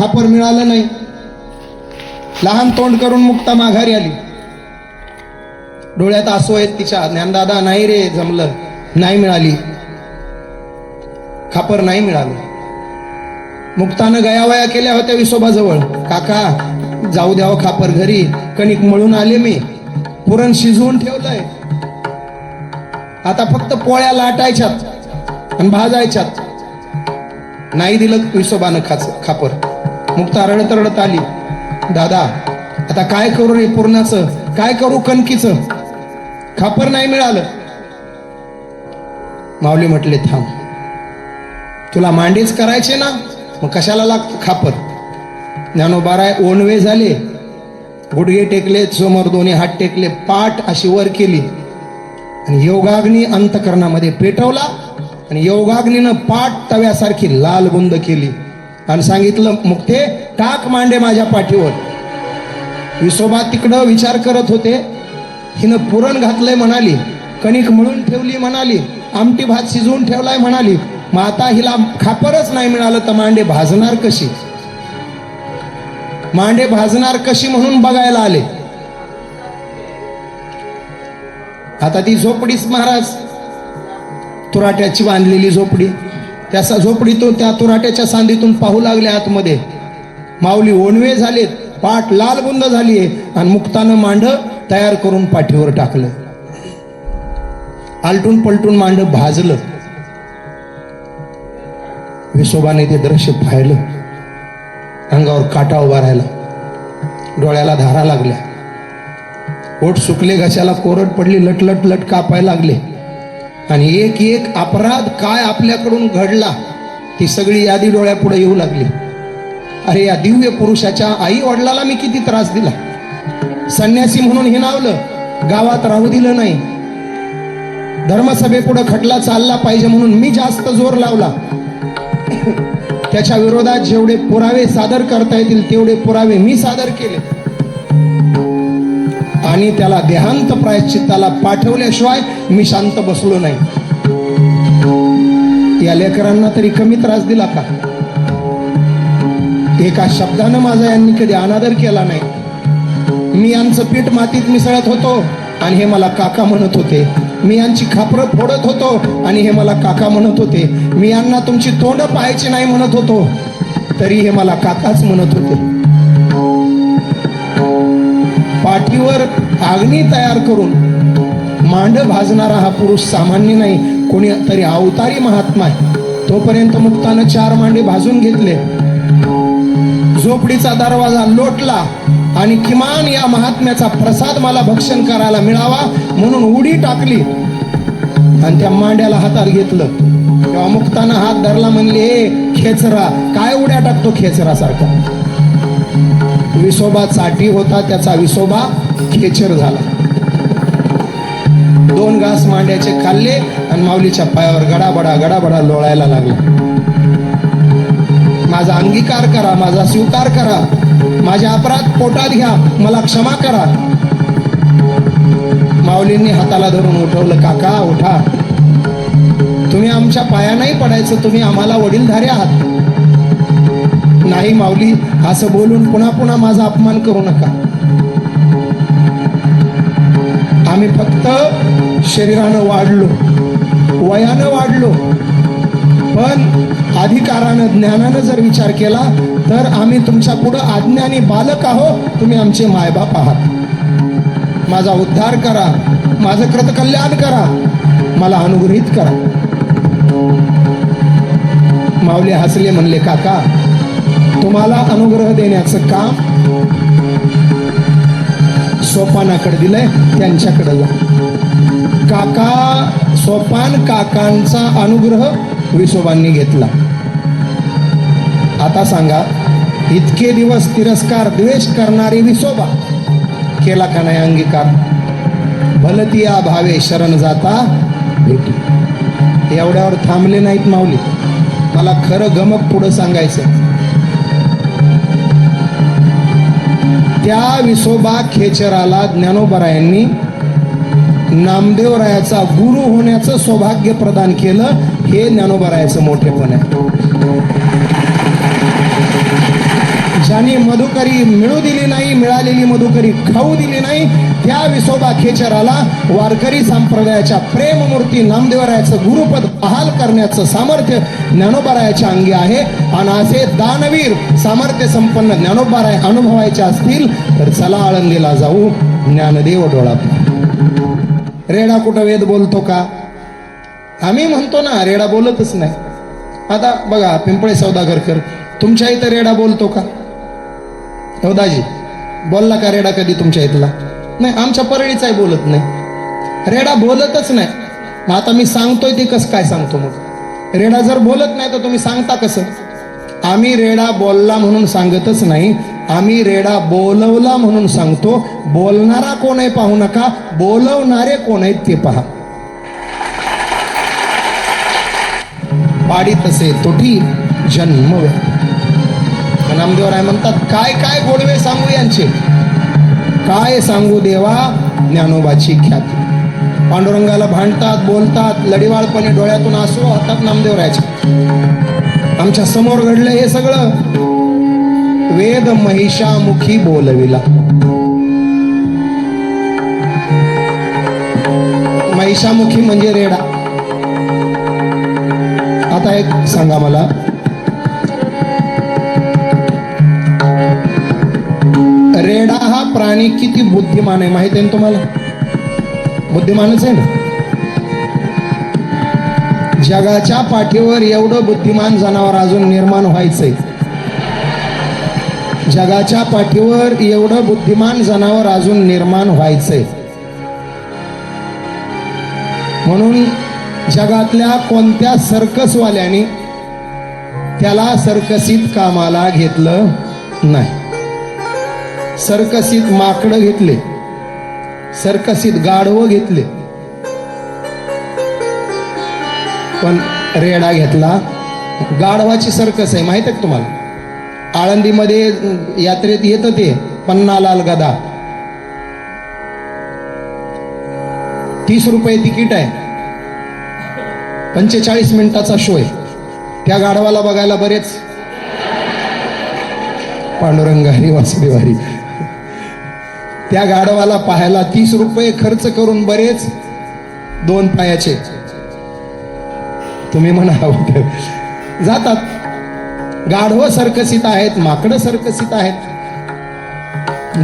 खापर मिळालं नाही. लहान तोंड करून मुक्ता माघारी आली. डोळ्यात आसू आहेत तिच्या. ज्ञानदादा नाही रे जमलं. नाही मिळाली. खापर नाही मिळालं. मुक्तानं गयावया केल्या होत्या विसोबाजवळ. काका जाऊ द्यावं हो खापर घरी. कणिक मळून आले मी. पुरण शिजवून ठेवलंय. आता फक्त पोळ्या लाटायच्यात आणि भाजायच्यात. नाही दिलं विसोबानं खाच खापर. मुक्ता रडत रडत आली. दादा आता काय करू रे पूर्णाचं? काय करू कणकीचं? खापर नाही मिळालं. माऊली म्हटले थांब. तुला मांडीच करायचे ना? मग कशाला लागतं खापर? ज्ञानोबाराय ओणवे झाले. गुडघे टेकले समोर दोन्ही हात टेकले पाठ अशी वर केली. आणि योगाग्नी अंतकरणामध्ये पेटवला आणि योगाग्नीनं पाठ तव्यासारखी लाल बुंद केली. आणि सांगितलं मुक्ते टाक मांडे माझ्या पाठीवर. विसोबा तिकडं विचार करत होते. हिनं पुरण घातलंय म्हणाली कणिक मळून ठेवली म्हणाली आमटी भात शिजवून ठेवलाय म्हणाली मग आता हिला खापरच नाही मिळालं तर मांडे भाजणार कशी? मांडे भाजणार कशी म्हणून बघायला आले. आता ती झोपडीच महाराज तुराट्याची बांधलेली झोपडी. त्याचा झोपडीतून त्या तुराट्याच्या सांदीतून पाहू लागले आतमध्ये. माऊली ओणवे झालेत पाठ लाल बुंद आणि मुक्तानं मांड तयार करून पाठीवर टाकलं. आलटून पलटून मांड भाजलं. विसोबाने ते दृश्य पाहिलं. अंगावर काटा उभा राहिला. डोळ्याला धारा लागल्या. ओठ सुकले घशाला कोरड पडली लटलट लट कापायला लागले. आणि एक एक अपराध काय आपल्याकडून घडला ती सगळी यादी डोळ्यापुढे येऊ लागली. अरे या दिव्य पुरुषाच्या आई वडिलाला मी किती त्रास दिला. संन्यासी म्हणून हिनावलं गावात राहू दिलं नाही. धर्मसभेपुढे खटला चालला पाहिजे म्हणून मी जास्त जोर लावला. त्याच्या विरोधात जेवढे पुरावे सादर करता येतील तेवढे पुरावे मी सादर केले. आणि त्याला देहांत प्रायश्चित्ताला पाठवल्याशिवाय मी शांत बसलो नाही. या लेकरांना तरी कमी त्रास दिला का? एका शब्दानं माझा यांनी कधी अनादर केला नाही. मी यांचं पीठ मातीत मिसळत होतो आणि हे मला काका म्हणत होते. मी यांची खापरं फोडत होतो आणि हे मला काका म्हणत होते. मी यांना तुमची तोंड पाहायची नाही म्हणत होतो. तरी हे मला काकाच म्हणत होते. पाठीवर आग्नी तयार करून मांड भाजणारा हा पुरुष सामान्य नाही. कोणी तरी अवतारी महात्मा आहे. तोपर्यंत मुक्तानं चार मांडे भाजून घेतले. झोपडीचा दरवाजा लोटला आणि किमान या महात्म्याचा प्रसाद मला भक्षण करायला मिळावा म्हणून उडी टाकली. आणि त्या मांड्याला हातात घेतलं. तेव्हा मुक्तानं हात धरला म्हणले "ए, खेचरा काय उड्या टाकतो खेचरासारखा? विसोबा चाटी होता त्याचा विसोबा खेचर झाला. दोन घास मांड्याचे खाल्ले आणि माऊलीच्या पायावर गडाबडा गडाबडा लोळायला लागला. माझा अंगीकार करा माझा स्वीकार करा माझे अपराध पोटात घ्या मला क्षमा करा. माऊलींनी हाताला धरून उठवलं काका उठा. तुम्ही आमच्या पाया नाही पडायचं तुम्ही आम्हाला वडीलधारे आहात. नाही माऊली असं बोलून पुन्हा पुन्हा माझा अपमान करू नका. आम्ही फक्त शरीरानं वाढलो वयानं वाढलो पण अधिकारानं ज्ञानानं जर विचार केला तर आम्ही तुमच्या पुढं अज्ञानी बालक आहो तुम्ही आमचे मायबाप आहात. माझा उद्धार करा माझं कृतकल्याण करा मला अनुग्रहित करा. माऊली हसले म्हणले काका तुम्हाला अनुग्रह देण्याचं काम सोपानाकडे दिलंय त्यांच्याकडे जा. काका सोपान काकांचा अनुग्रह विसोबांनी घेतला. आता सांगा इतके दिवस तिरस्कार द्वेष करणारी विसोबा केला का नाही अंगीकार? भलतिया भावे शरण जाता भेटी. एवढ्यावर थांबले नाहीत माऊली. मला खरं गमक पुढं सांगायचं त्या विसोबा खेचराला ज्ञानोबरायांनी नामदेवरायाचा गुरु होण्याचं सौभाग्य प्रदान केलं हे ज्ञानोबरायाचं मोठेपण आहे. ज्यांनी मधुकरी मिळू दिली नाही मिळालेली मधुकरी खाऊ दिली नाही त्या विसोबा खेचराला वारकरी संप्रदायाच्या प्रेममूर्ती नामदेवरायाचं गुरुपद बहाल करण्याचं सामर्थ्य ज्ञानोबारायाच्या अंगी आहे. आणि असे दानवीर सामर्थ्य संपन्न ज्ञानोबाराय अनुभवायचे असतील तर चला आळंदीला जाऊ. ज्ञानदेव डोळा रेडा कुठं वेद बोलतो का? आम्ही म्हणतो ना रेडा बोलतच नाही. आता बघा पिंपळे सौदागरकर तुमच्या इथं रेडा बोलतो का? हो दाजी बोलला का रेडा कधी तुमच्या इथला? नाही आमच्या परळीचाही बोलत नाही. रेडा बोलतच नाही. मग आता मी सांगतोय ते कसं काय सांगतो मग? रेडा जर बोलत नाही तर तुम्ही सांगता कसं? आम्ही रेडा बोलला म्हणून सांगतच नाही. आम्ही रेडा बोलवला म्हणून सांगतो. बोलणारा कोण आहे पाहू नका. बोलवणारे कोण आहेत ते पहा. पाडी तसे तोटी जन्म नामदेवराय म्हणतात काय काय गोडवे सांगू यांचे? काय सांगू देवा ज्ञानोबाची ख्याती? पांडुरंगाला भांडतात बोलतात लढीवाळपणे डोळ्यातून आसू हातात नामदेवरायचे. आमच्यासमोर घडलं हे सगळं. वेद महिषामुखी बोलविला. महिषामुखी म्हणजे रेडा. आता एक सांगा मला. रेडा हा प्राणी किती बुद्धिमान आहे? माहिती आहे ना तुम्हाला? बुद्धिमानच आहे ना? जगाच्या पाठीवर एवढं बुद्धिमान जनावर अजून निर्माण व्हायचंय. जगाच्या पाठीवर एवढं बुद्धिमान जनावर अजून निर्माण व्हायचंय. म्हणून जगातल्या कोणत्या सर्कसवाल्याने त्याला सर्कसीत कामाला घेतलं नाही. सर्कसीत माकडं घेतले. सर्कसीत गाढवं घेतले. पण रेडा घेतला. गाढवाची सर्कस आहे माहीत आहे का तुम्हाला? आळंदीमध्ये यात्रेत येत ते पन्नालाल गदा. तीस रुपये तिकीट आहे. पंचेचाळीस मिनिटाचा शो आहे. त्या गाढवाला बघायला बरेच. पांडुरंग हरी वासुदेव हरी त्या गाढवाला पाहायला तीस रुपये खर्च करून बरेच दोन पायाचे. तुम्ही म्हणा जातात. गाढव सर्कसित आहेत माकडं सर्कसित आहेत.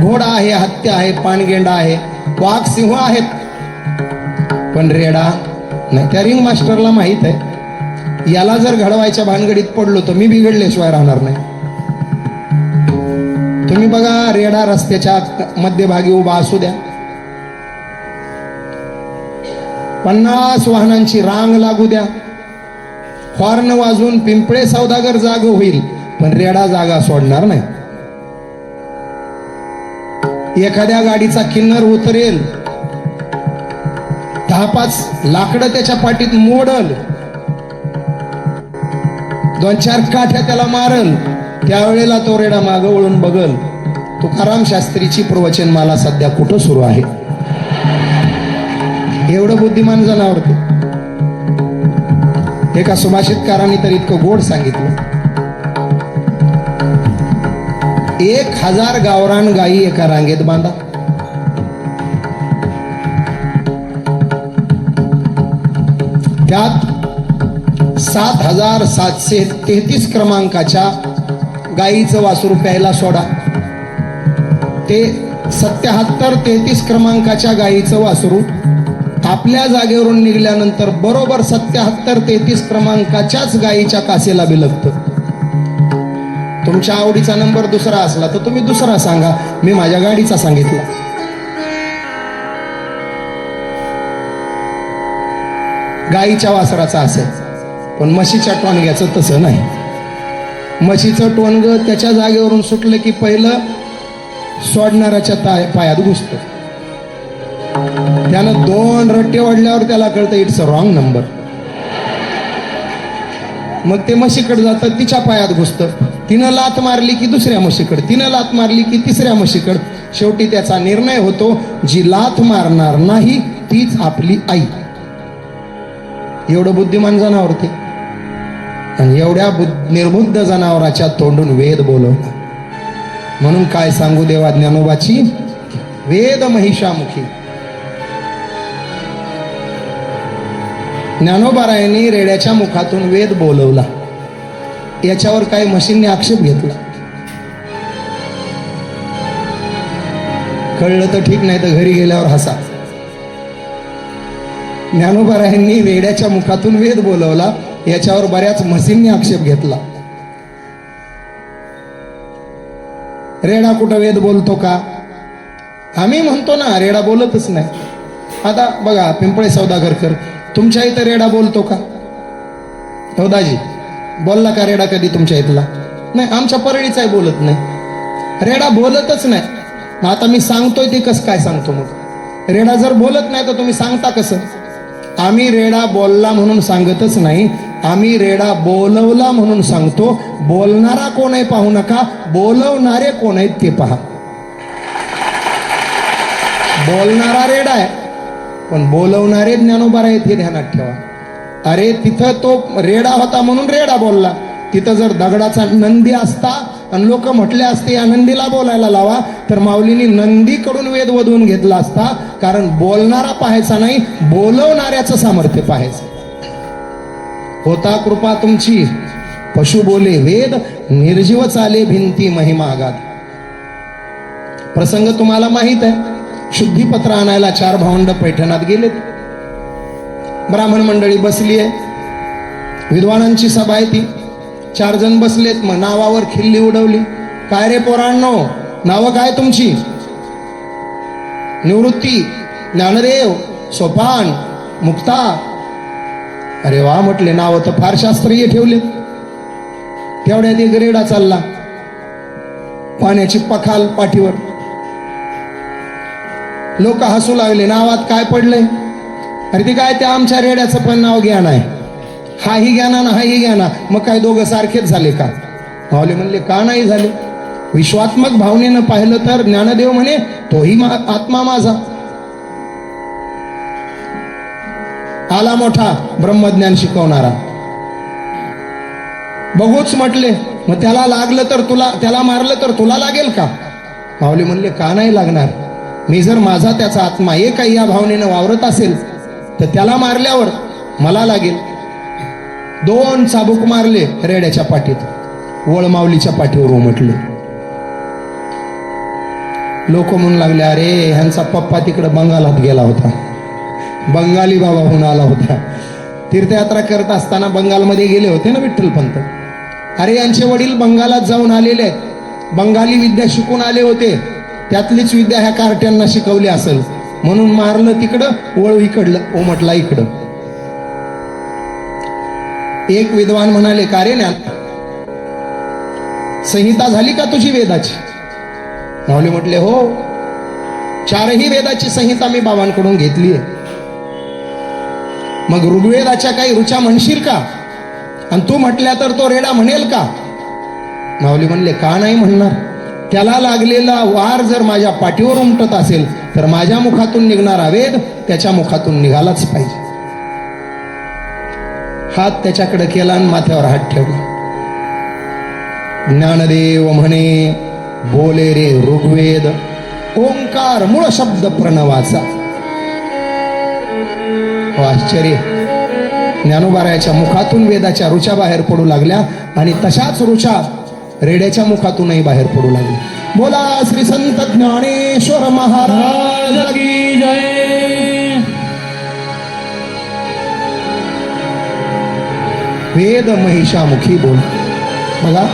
घोडा आहे हत्या आहे पाणगेंडा आहे वाघ सिंह आहेत. पण रेडा नाही त्या रिंग मास्टरला माहीत आहे. याला जर घडवायच्या भानगडीत पडलो तर मी बिघडल्याशिवाय राहणार नाही. तुम्ही बघा रेडा रस्त्याच्या मध्यभागी उभा असू द्या. पन्नास वाहनांची रांग लागू द्या. हॉर्न वाजून पिंपळे सौदागर जाग होईल पण रेडा जागा सोडणार नाही. एखाद्या गाडीचा किन्नर उतरेल. दहा पाच लाकडं त्याच्या पाठीत मोडल. दोन चार काठ्या त्याला मारल. त्यावेळेला तो रेडा मागं वळून बगल तुकाराम शास्त्रीची प्रवचन मला सध्या कुठं सुरू आहे? एवढं बुद्धिमान जनावर ते एका सुभाषितकारांनी तर इतकं गोड सांगितलं. एक हजार गावरान गायी एका रांगेत बांधा. त्यात सात हजार सातशे तेहतीस क्रमांकाच्या गाईचं वासरू प्यायला सोडा. ते सत्याहत्तर तेहतीस क्रमांकाच्या गाईचं वासरू आपल्या जागेवरून निघाल्यानंतर बरोबर सत्याहत्तर तेहतीस क्रमांकाच्याच गायीच्या कासेला बिलगतं. तुमच्या आवडीचा नंबर दुसरा असला तर तुम्ही दुसरा सांगा. मी माझ्या गाडीचा सांगितला. गाईच्या वासराचा असेल. पण म्हशीच्या टोणग्याचं तसं नाही. म्हशीचं टोणग त्याच्या जागेवरून सुटलं की पहिलं सोडणाऱ्याच्या ताय पायात घुसतं. त्यानं दोन रट्टे ओढल्यावर त्याला कळतं इट्स अ रॉंग नंबर मग ते म्हशीकडे जातं तिच्या पायात घुसतं. तिनं लात मारली की दुसऱ्या म्हशीकडे तिनं लात मारली की तिसऱ्या म्हशीकडे. शेवटी त्याचा निर्णय होतो जी लात मारणार नाही तीच आपली आई. एवढं बुद्धिमान जनावर ते. आणि एवढ्या बुद्ध निर्बुद्ध जनावराच्या तोंडून वेद बोलवला. म्हणून काय सांगू देवा ज्ञानोबाची? वेद महिषामुखी. ज्ञानोबारायांनी रेड्याच्या मुखातून वेद बोलवला. याच्यावर काही मशीनने आक्षेप घेतला. कळलं तर ठीक नाही तर घरी गेल्यावर हसा. ज्ञानोबारायांनी रेड्याच्या मुखातून वेद बोलवला. याच्यावर बऱ्याच म्हसींनी आक्षेप घेतला. रेडा कुठं वेद बोलतो का? आम्ही म्हणतो ना रेडा बोलतच नाही. आता बघा पिंपळे सौदागरकर तुमच्या इथं रेडा बोलतो का? दाजी बोलला का रेडा कधी तुमच्या इथला? नाही आमच्या परळीचाही बोलत नाही. रेडा बोलतच नाही. मग आता मी सांगतोय ते कसं काय सांगतो मग? रेडा जर बोलत नाही तर तुम्ही सांगता कसं? आम्ही रेडा बोलला म्हणून सांगतच नाही. आम्ही रेडा बोलवला म्हणून सांगतो. बोलणारा कोण आहे पाहू नका. बोलवणारे कोण आहेत ते पहा. बोलणारा रेडा आहे. पण बोलवणारे ज्ञानोबार आहेत हे ध्यानात ठेवा. अरे तिथं तो रेडा होता म्हणून रेडा बोलला. तिथं जर दगडाचा नंदी असता आणि लोक म्हटले असते या नंदीला बोलायला लावा. तर माऊलींनी नंदीकडून वेद वधवून घेतला असता कारण बोलणारा पाहायचा नाही बोलवणाऱ्याचं सामर्थ्य पाहायचं. होता कृपा तुमची. पशु बोले वेद निर्जीव चाले भिंती महिमा आगात प्रसंग तुम्हाला माहीत आहे शुद्धीपत्र आणायला चार भावंड पैठणात गेलेत. ब्राह्मण मंडळी बसली आहे. विद्वानांची सभा आहे ती. चार जण बसलेत मग नावावर खिल्ली उडवली. काय रे पोरांनो नावं काय तुमची? निवृत्ती ज्ञानदेव सोपान मुक्ता. अरे वा म्हटले नाव तर फार शास्त्रीय ठेवले तेवढ्यात एक रेडा चालला. पाण्याची पखाल पाठीवर. लोक हसू लागले नावात काय पडले अरे ते काय त्या आमच्या रेड्याचं पण नाव घ्या नाही. हाही घ्या ना हाही घ्या ना. मग काय दोघं सारखेच झाले का? भावले म्हणले का नाही झाले? विश्वात्मक भावनेनं पाहिलं तर ज्ञानदेव म्हणे तोही मा- आत्मा माझा. आला मोठा ब्रह्मज्ञान शिकवणारा. बघूच म्हटले मग त्याला लागलं तर तुला त्याला मारलं तर तुला लागेल का? भावले म्हणले का नाही लागणार? मी जर माझा त्याचा आत्मा एक काही या भावनेनं वावरत असेल तर त्याला मारल्यावर मला लागेल. दोन चाबूक मारले रेड्याच्या पाठीत. वळमावलीच्या पाठीवर उमटले. लोक म्हणू लागले अरे ह्यांचा पप्पा तिकडे बंगालात गेला होता. बंगाली बाबा होऊन आला होता. तीर्थयात्रा करत असताना बंगालमध्ये गेले होते ना विठ्ठल पंत अरे यांचे वडील बंगालात जाऊन आलेले आहेत. बंगाली विद्या शिकून आले होते. त्यातलीच विद्या ह्या कार्ट्यांना शिकवली असेल. म्हणून मारलं तिकडं वळू इकडलं उमटला इकडं. एक विद्वान म्हणाले का रे ज्ञान? संहिता झाली का तुझी वेदाची? माऊली म्हटले हो. चारही वेदाची संहिता मी बाबांकडून घेतली आहे. मग ऋग्वेदाच्या काही रुचा म्हणशील का? आणि तू म्हटल्या तर तो रेडा म्हणेल का? माऊली म्हणले का नाही म्हणणार? त्याला लागलेला वार जर माझ्या पाठीवर उमटत असेल तर माझ्या मुखातून निघणारा वेद त्याच्या मुखातून निघालाच पाहिजे. हात त्याच्याकडे केला आणि माथ्यावर हात ठेवला. ज्ञानदेव म्हणे बोले रे ऋग्वेद ओंकार मूळ शब्द प्रणवाचा. हो, आश्चर्य. ज्ञानोबारायाच्या मुखातून वेदाच्या रुचा बाहेर पडू लागल्या आणि तशाच रुचा रेड्याच्या मुखातूनही बाहेर पडू लागल्या. बोला श्री संत ज्ञानेश्वर महाराज की जय. वेद महिषामुखी बोल. बघा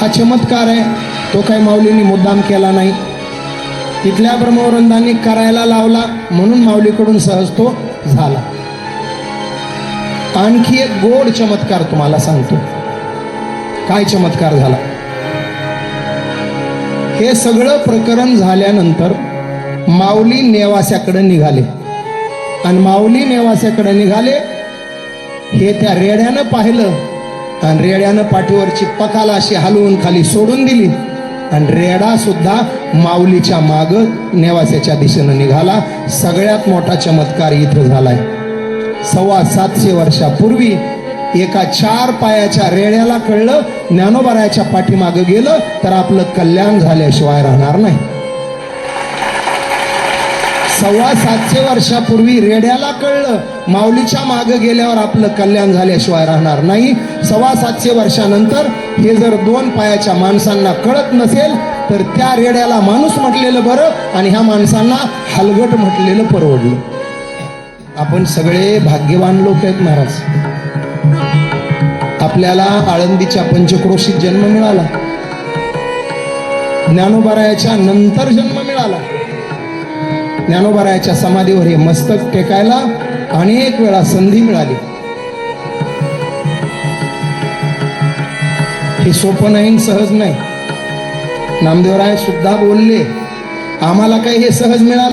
हा चमत्कार आहे. तो काही माऊलींनी मुद्दाम केला नाही. तिथल्या ब्रह्मवृंदांनी करायला लावला म्हणून माऊलीकडून सहज तो झाला. आणखी एक गोड चमत्कार तुम्हाला सांगतो. काय चमत्कार झाला? हे सगळं प्रकरण झाल्यानंतर माऊली नेवास्याकडे निघाले. आणि माऊली नेवास्याकडे निघाले हे त्या रेड्यानं पाहिलं आणि रेड्यानं पाठीवरची पकाला अशी हलवून खाली सोडून दिली. आणि रेडा सुद्धा माऊलीच्या माग नेवास्याच्या दिशेनं निघाला. सगळ्यात मोठा चमत्कार इथं झालाय. सव्वा सातशे वर्षापूर्वी एका चार पायाच्या रेड्याला कळलं ज्ञानोबारायाच्या पाठीमागं गेलं तर आपलं कल्याण झाल्याशिवाय राहणार नाही. सव्वा सातशे वर्षापूर्वी रेड्याला कळलं माऊलीच्या मागं गेल्यावर आपलं कल्याण झाल्याशिवाय राहणार नाही. सव्वा सातशे वर्षानंतर हे जर दोन पायाच्या माणसांना कळत नसेल तर त्या रेड्याला माणूस म्हटलेलं बरं आणि ह्या माणसांना हलगट म्हटलेलं परवडलं. आपण सगळे भाग्यवान लोक आहेत महाराज. आपल्याला आळंदीच्या पंचक्रोशीत जन्म मिळाला. ज्ञानोबारायाच्या नंतर जन्म मिळाला. ज्ञानोबारायाच्या समाधीवर हे मस्तक टेकायला अनेक वेळा संधी मिळाली. हे सोपं नाही सहज नाही. नामदेवराय सुद्धा बोलले आम्हाला काही हे सहज मिळालं